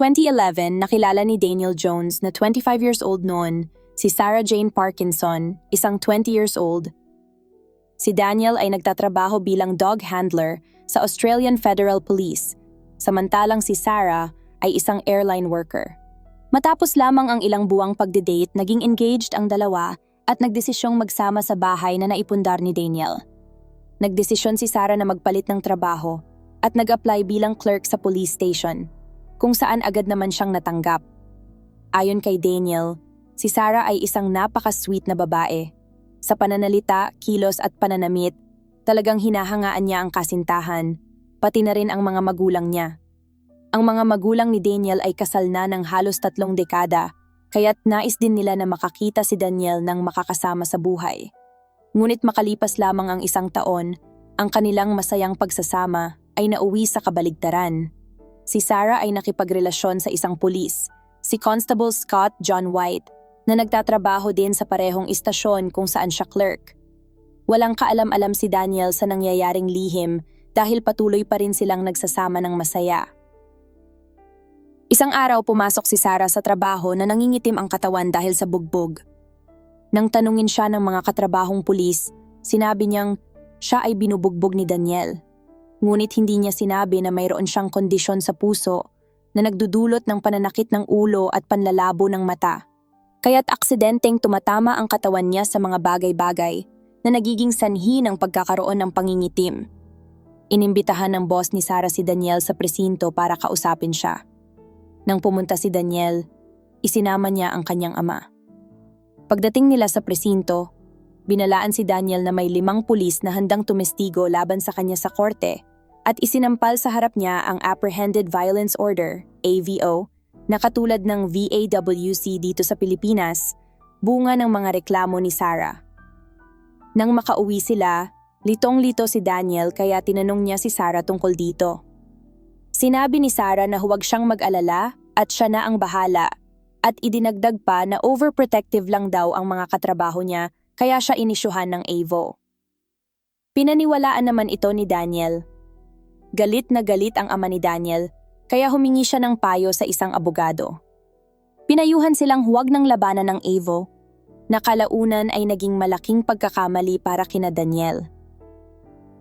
Noong 2011, nakilala ni Daniel Jones na 25 years old noon, si Sarah Jane Parkinson, isang 20 years old. Si Daniel ay nagtatrabaho bilang dog handler sa Australian Federal Police, samantalang si Sarah ay isang airline worker. Matapos lamang ang ilang buwang pagde-date, naging engaged ang dalawa at nagdesisyong magsama sa bahay na naipundar ni Daniel. Nagdesisyon si Sarah na magpalit ng trabaho at nag-apply bilang clerk sa police station, kung saan agad naman siyang natanggap. Ayon kay Daniel, si Sarah ay isang napaka-sweet na babae. Sa pananalita, kilos at pananamit, talagang hinahangaan niya ang kasintahan, pati na rin ang mga magulang niya. Ang mga magulang ni Daniel ay kasal na ng halos tatlong dekada, kaya't nais din nila na makakita si Daniel ng makakasama sa buhay. Ngunit makalipas lamang ang isang taon, ang kanilang masayang pagsasama ay nauwi sa kabaligtaran. Si Sarah ay nakipagrelasyon sa isang pulis, si Constable Scott John White, na nagtatrabaho din sa parehong istasyon kung saan siya clerk. Walang kaalam-alam si Daniel sa nangyayaring lihim dahil patuloy pa rin silang nagsasama ng masaya. Isang araw pumasok si Sarah sa trabaho na nangingitim ang katawan dahil sa bugbog. Nang tanungin siya ng mga katrabahong pulis, sinabi niyang siya ay binubugbog ni Daniel. Ngunit hindi niya sinabi na mayroon siyang kondisyon sa puso na nagdudulot ng pananakit ng ulo at panlalabo ng mata. Kaya't aksidenteng tumatama ang katawan niya sa mga bagay-bagay na nagiging sanhi ng pagkakaroon ng pangingitim. Inimbitahan ng boss ni Sarah si Daniel sa presinto para kausapin siya. Nang pumunta si Daniel, isinama niya ang kanyang ama. Pagdating nila sa presinto, binalaan si Daniel na may limang pulis na handang tumestigo laban sa kanya sa korte at isinampal sa harap niya ang Apprehended Violence Order, AVO, na katulad ng VAWC dito sa Pilipinas, bunga ng mga reklamo ni Sarah. Nang makauwi sila, litong-lito si Daniel kaya tinanong niya si Sarah tungkol dito. Sinabi ni Sarah na huwag siyang mag-alala at siya na ang bahala at idinagdag pa na overprotective lang daw ang mga katrabaho niya kaya siya inisyuhan ng AVO. Pinaniwalaan naman ito ni Daniel. Galit na galit ang ama ni Daniel kaya humingi siya ng payo sa isang abogado. Pinayuhan silang huwag ng labanan ng AVO na kalaunan ay naging malaking pagkakamali para kina Daniel.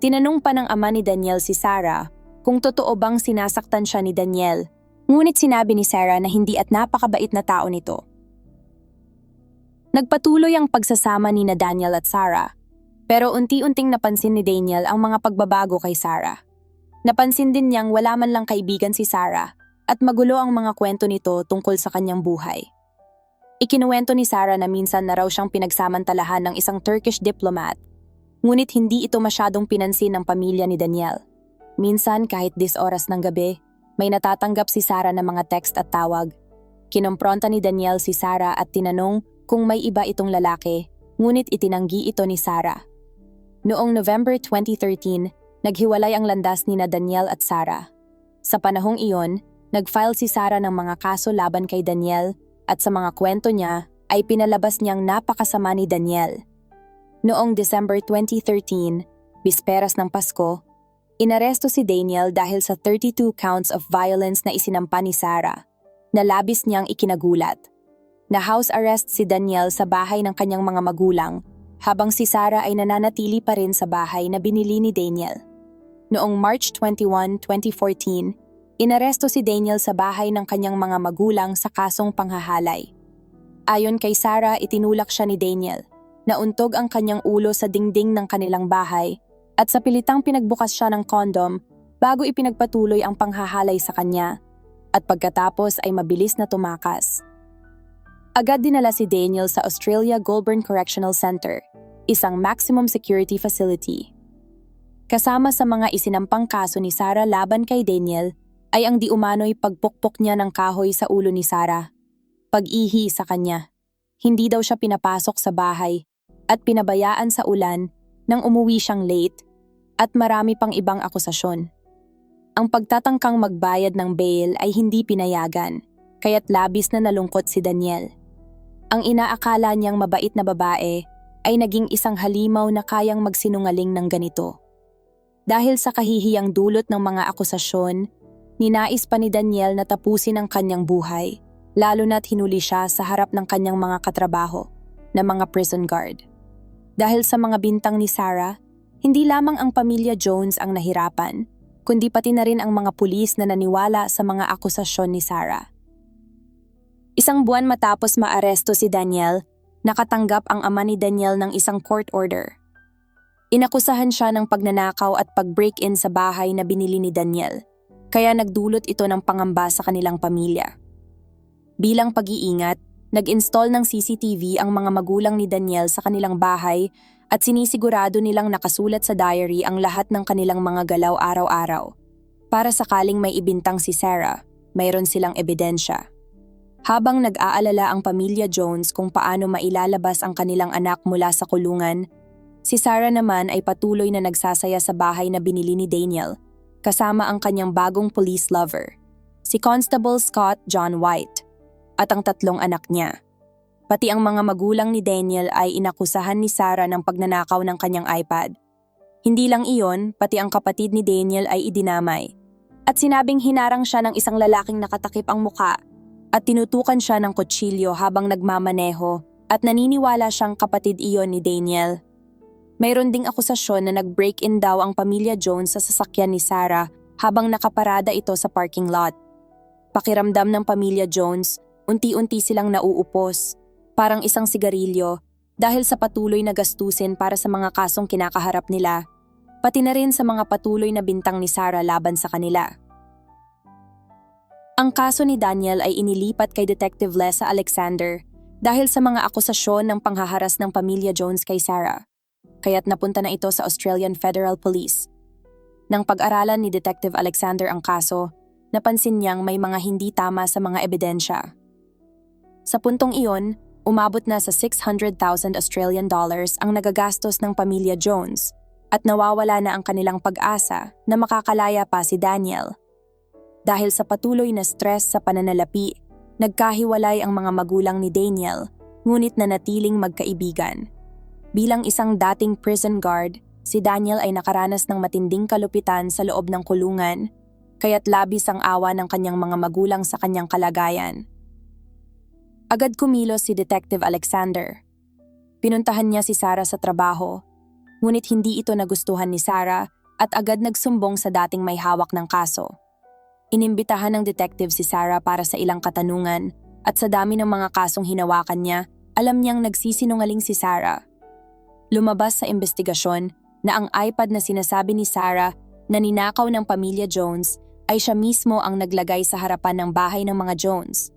Tinanong pa ng ama ni Daniel si Sarah kung totoo bang sinasaktan siya ni Daniel, ngunit sinabi ni Sarah na hindi at napakabait na tao nito. Nagpatuloy ang pagsasama ni na Daniel at Sarah, pero unti-unting napansin ni Daniel ang mga pagbabago kay Sarah. Napansin din niyang wala man lang kaibigan si Sarah at magulo ang mga kwento nito tungkol sa kanyang buhay. Ikinuwento ni Sarah na minsan na raw siyang pinagsamantalahan ng isang Turkish diplomat, ngunit hindi ito masyadong pinansin ng pamilya ni Daniel. Minsan kahit dis oras ng gabi, may natatanggap si Sarah ng mga text at tawag. Kinompronta ni Daniel si Sarah at tinanong kung may iba itong lalaki, ngunit itinanggi ito ni Sarah. Noong November 2013, naghiwalay ang landas ni na Daniel at Sarah. Sa panahong iyon, nag-file si Sarah ng mga kaso laban kay Daniel at sa mga kwento niya ay pinalabas niyang napakasama ni Daniel. Noong December 2013, bisperas ng Pasko, Inaresto si Daniel dahil sa 32 counts of violence na isinampa ni Sarah, na labis niyang ikinagulat. Na house arrest si Daniel sa bahay ng kanyang mga magulang, habang si Sarah ay nananatili pa rin sa bahay na binili ni Daniel. Noong March 21, 2014, inaresto si Daniel sa bahay ng kanyang mga magulang sa kasong panghahalay. Ayon kay Sarah, itinulak siya ni Daniel, na untog ang kanyang ulo sa dingding ng kanilang bahay at sa pilitang pinagbukas siya ng kondom bago ipinagpatuloy ang panghahalay sa kanya at pagkatapos ay mabilis na tumakas. Agad dinala si Daniel sa Australia Goulburn Correctional Center, isang maximum security facility. Kasama sa mga isinampang kaso ni Sarah laban kay Daniel ay ang di umano'y pagpukpok niya ng kahoy sa ulo ni Sarah. Pag-ihi sa kanya. Hindi daw siya pinapasok sa bahay at pinabayaan sa ulan nang umuwi siyang late at marami pang ibang akusasyon. Ang pagtatangkang magbayad ng bail ay hindi pinayagan, kaya't labis na nalungkot si Daniel. Ang inaakala niyang mabait na babae ay naging isang halimaw na kayang magsinungaling ng ganito. Dahil sa kahihiyang dulot ng mga akusasyon, ninais pa ni Daniel na tapusin ang kanyang buhay, lalo na't hinuli siya sa harap ng kanyang mga katrabaho na mga prison guard. Dahil sa mga bintang ni Sarah, hindi lamang ang pamilya Jones ang nahirapan, kundi pati na rin ang mga pulis na naniwala sa mga akusasyon ni Sarah. Isang buwan matapos maaresto si Daniel, nakatanggap ang ama ni Daniel ng isang court order. Inakusahan siya ng pagnanakaw at pag-break-in sa bahay na binili ni Daniel, kaya nagdulot ito ng pangamba sa kanilang pamilya. Bilang pag-iingat, nag-install ng CCTV ang mga magulang ni Daniel sa kanilang bahay at sinisigurado nilang nakasulat sa diary ang lahat ng kanilang mga galaw araw-araw. Para sakaling may ibintang si Sarah, mayroon silang ebidensya. Habang nag-aalala ang pamilya Jones kung paano mailalabas ang kanilang anak mula sa kulungan, si Sarah naman ay patuloy na nagsasaya sa bahay na binili ni Daniel, kasama ang kanyang bagong police lover, si Constable Scott John White, at ang tatlong anak niya. Pati ang mga magulang ni Daniel ay inakusahan ni Sarah ng pagnanakaw ng kanyang iPad. Hindi lang iyon, pati ang kapatid ni Daniel ay idinamay. At sinabing hinarang siya ng isang lalaking nakatakip ang muka at tinutukan siya ng kutsilyo habang nagmamaneho at naniniwala siyang kapatid iyon ni Daniel. Mayroon ding akusasyon na nag-break-in daw ang pamilya Jones sa sasakyan ni Sarah habang nakaparada ito sa parking lot. Pakiramdam ng pamilya Jones, unti-unti silang nauupos, parang isang sigarilyo, dahil sa patuloy na gastusin para sa mga kasong kinakaharap nila, pati na rin sa mga patuloy na bintang ni Sarah laban sa kanila. Ang kaso ni Daniel ay inilipat kay Detective Lesa Alexander dahil sa mga akusasyon ng panghaharas ng pamilya Jones kay Sarah. Kaya't napunta na ito sa Australian Federal Police. Nang pag-aralan ni Detective Alexander ang kaso, napansin niyang may mga hindi tama sa mga ebidensya. Sa puntong iyon, umabot na sa 600,000 Australian dollars ang nagagastos ng pamilya Jones at nawawala na ang kanilang pag-asa na makakalaya pa si Daniel dahil sa patuloy na stress sa pananalapi, nagkahiwalay ang mga magulang ni Daniel, ngunit nanatiling magkaibigan. Bilang isang dating prison guard, si Daniel ay nakaranas ng matinding kalupitan sa loob ng kulungan, kaya't labis ang awa ng kanyang mga magulang sa kanyang kalagayan. Agad kumilos si Detective Alexander. Pinuntahan niya si Sarah sa trabaho, ngunit hindi ito nagustuhan ni Sarah at agad nagsumbong sa dating may hawak ng kaso. Inimbitahan ng detective si Sarah para sa ilang katanungan at sa dami ng mga kasong hinawakan niya, alam niyang nagsisinungaling si Sarah. Lumabas sa investigasyon na ang iPad na sinasabi ni Sarah na ninakaw ng pamilya Jones ay siya mismo ang naglagay sa harapan ng bahay ng mga Jones.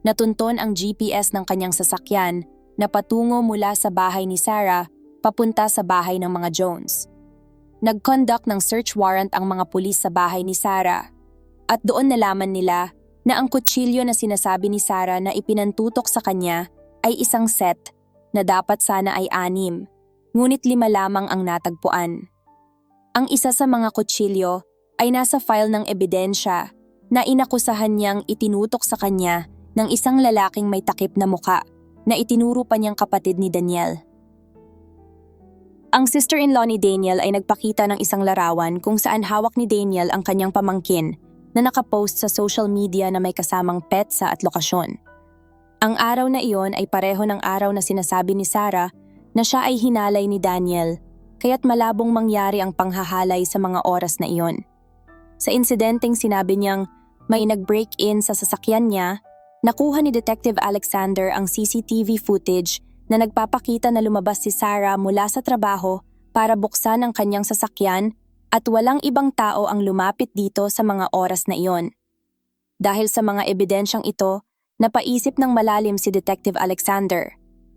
Natunton ang GPS ng kanyang sasakyan na patungo mula sa bahay ni Sarah papunta sa bahay ng mga Jones. Nag-conduct ng search warrant ang mga pulis sa bahay ni Sarah at doon nalaman nila na ang kutsilyo na sinasabi ni Sarah na ipinantutok sa kanya ay isang set na dapat sana ay anim, ngunit lima lamang ang natagpuan. Ang isa sa mga kutsilyo ay nasa file ng ebidensya na inakusahan niyang itinutok sa kanya ng isang lalaking may takip na muka na itinuro pa niyang kapatid ni Daniel. Ang sister-in-law ni Daniel ay nagpakita ng isang larawan kung saan hawak ni Daniel ang kanyang pamangkin na nakapost sa social media na may kasamang petsa at lokasyon. Ang araw na iyon ay pareho ng araw na sinasabi ni Sarah na siya ay hinalay ni Daniel, kaya't malabong mangyari ang panghahalay sa mga oras na iyon. Sa insidenteng sinabi niyang may nag-break-in sa sasakyan niya, nakuha ni Detective Alexander ang CCTV footage na nagpapakita na lumabas si Sarah mula sa trabaho para buksan ang kanyang sasakyan at walang ibang tao ang lumapit dito sa mga oras na iyon. Dahil sa mga ebidensyang ito, napaisip ng malalim si Detective Alexander.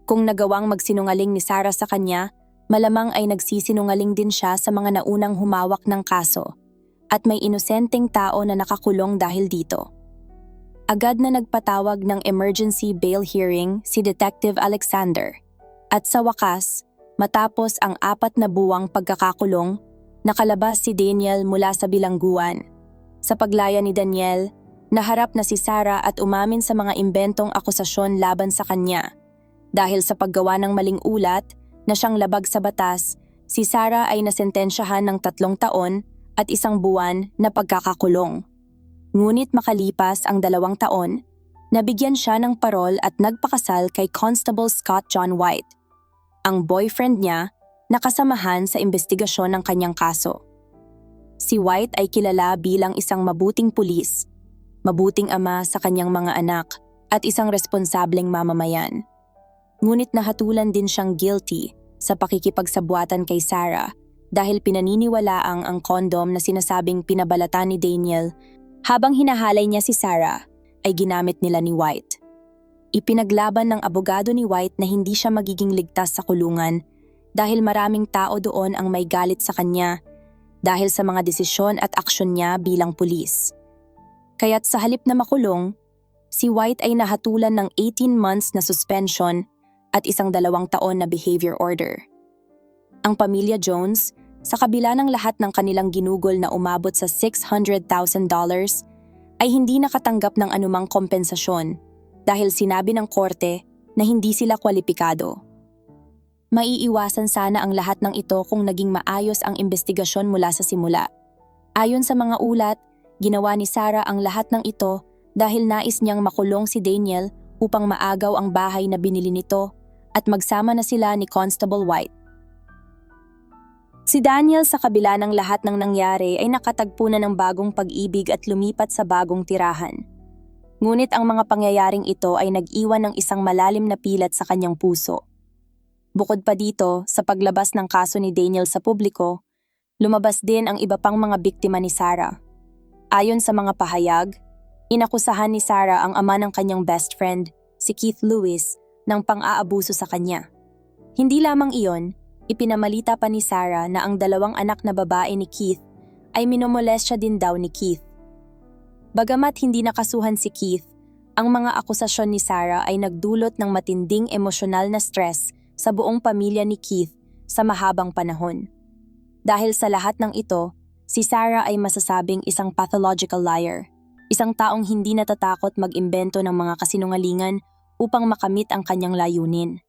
Kung nagawang magsinungaling ni Sarah sa kanya, malamang ay nagsisinungaling din siya sa mga naunang humawak ng kaso at may inosenteng tao na nakakulong dahil dito. Agad na nagpatawag ng emergency bail hearing si Detective Alexander at sa wakas, matapos ang apat na buwang pagkakakulong, nakalabas si Daniel mula sa bilangguan. Sa paglaya ni Daniel, naharap na si Sarah at umamin sa mga imbentong akusasyon laban sa kanya. Dahil sa paggawa ng maling ulat na siyang labag sa batas, si Sarah ay nasentensyahan ng tatlong taon at isang buwan na pagkakakulong. Ngunit makalipas ang dalawang taon, nabigyan siya ng parol at nagpakasal kay Constable Scott John White, ang boyfriend niya na kasamahan sa investigasyon ng kanyang kaso. Si White ay kilala bilang isang mabuting pulis, mabuting ama sa kanyang mga anak at isang responsableng mamamayan. Ngunit nahatulan din siyang guilty sa pakikipagsabuatan kay Sarah dahil pinaniniwalaang ang kondom na sinasabing pinabalatan ni Daniel habang hinahalay niya si Sarah ay ginamit nila ni White. Ipinaglaban ng abogado ni White na hindi siya magiging ligtas sa kulungan dahil maraming tao doon ang may galit sa kanya dahil sa mga desisyon at aksyon niya bilang pulis. Kaya't sa halip na makulong, si White ay nahatulan ng 18 months na suspension at isang dalawang taon na behavior order. Ang pamilya Jones, sa kabila ng lahat ng kanilang ginugol na umabot sa $600,000, ay hindi nakatanggap ng anumang kompensasyon dahil sinabi ng korte na hindi sila kwalipikado. Maiiwasan sana ang lahat ng ito kung naging maayos ang investigasyon mula sa simula. Ayon sa mga ulat, ginawa ni Sarah ang lahat ng ito dahil nais niyang makulong si Daniel upang maagaw ang bahay na binili nito at magsama na sila ni Constable White. Si Daniel sa kabila ng lahat ng nangyari ay nakatagpo na ng bagong pag-ibig at lumipat sa bagong tirahan. Ngunit ang mga pangyayaring ito ay nag-iwan ng isang malalim na pilat sa kanyang puso. Bukod pa dito, sa paglabas ng kaso ni Daniel sa publiko, lumabas din ang iba pang mga biktima ni Sarah. Ayon sa mga pahayag, inakusahan ni Sarah ang ama ng kanyang best friend, si Keith Lewis, ng pang-aabuso sa kanya. Hindi lamang iyon, ipinamalita pa ni Sarah na ang dalawang anak na babae ni Keith ay minomolestya din daw ni Keith. Bagamat hindi nakasuhan si Keith, ang mga akusasyon ni Sarah ay nagdulot ng matinding emosyonal na stress sa buong pamilya ni Keith sa mahabang panahon. Dahil sa lahat ng ito, si Sarah ay masasabing isang pathological liar, isang taong hindi natatakot mag-imbento ng mga kasinungalingan upang makamit ang kanyang layunin.